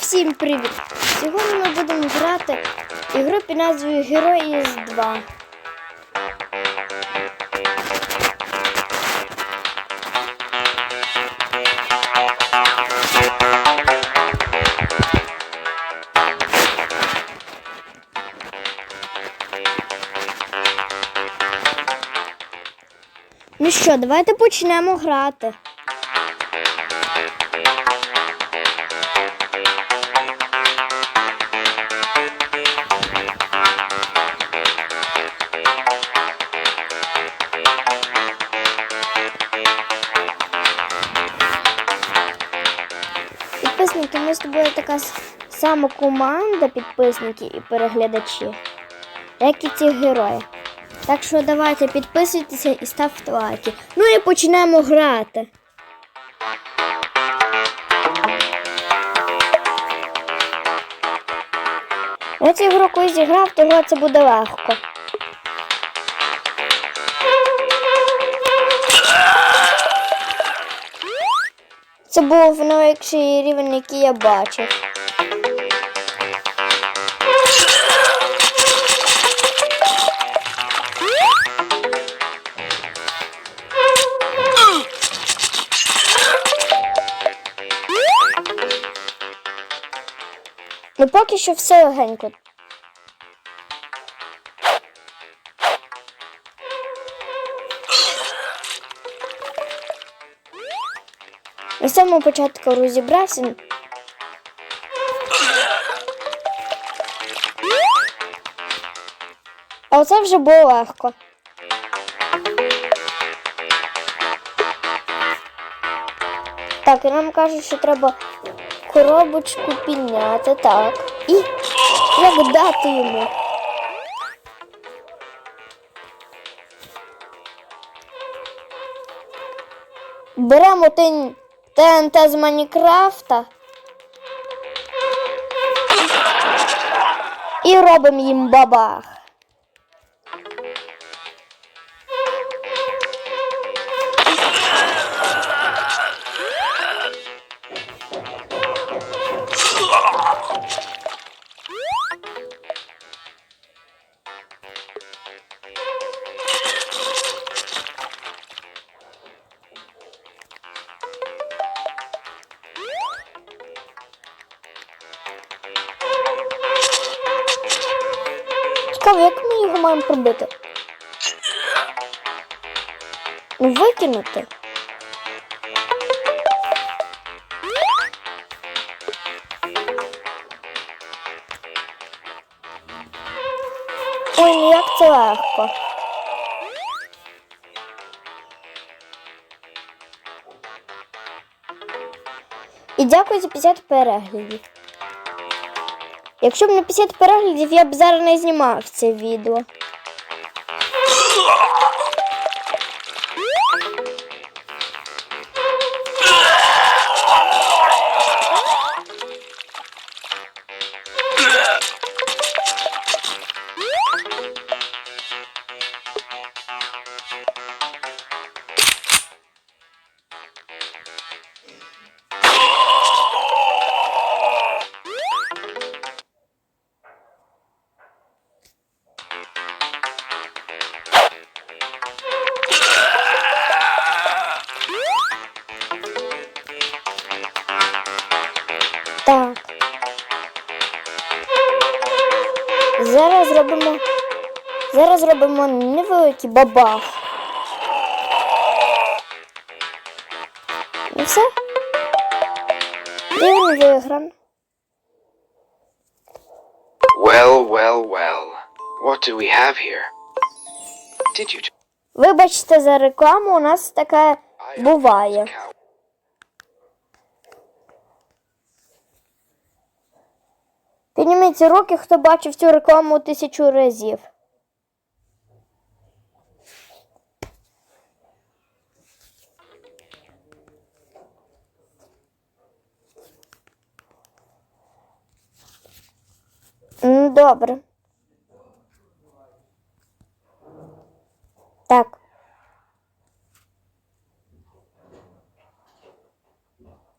всім привіт! Сьогодні ми будемо грати ігру під назвою Герої з 2. Ну що, давайте почнемо грати. Ми з тобою така сама команда підписників і переглядачі, як і ці герої. Так що давайте підписуйтеся і ставте лайки. Ну і почнемо грати. Я цю гру зіграв, того це буде легко. Це був найлегший рівень, який я бачив. Ну поки що все легенько. На самому початку розібрався. А оце вже було легко. Так, і нам кажуть, що треба коробочку підняти, так. І як дати йому? Беремо тин- ТНТ з Майнкрафта і робимо їм бабах. Цікаво, як ми його маємо пробити? Ну, викинути. Ой, як це легко. І дякую за 50 переглядів. Якщо б не 50 переглядів, я б зараз не знімав це відео. Так. Зараз зробимо. Зараз зробимо невеликий бабах. І все. Рівень вигран. Well, well, well. What do we have here? Did you Вибачте за рекламу, у нас таке буває. Підніміть руки, хто бачив цю рекламу тисячу разів. Добре. Так.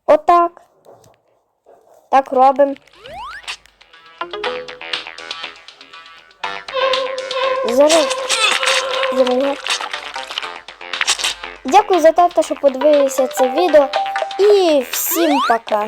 Отак. Так робимо. Зараз. Зараз. Дякую за те, що подивилися це відео. І всім пока.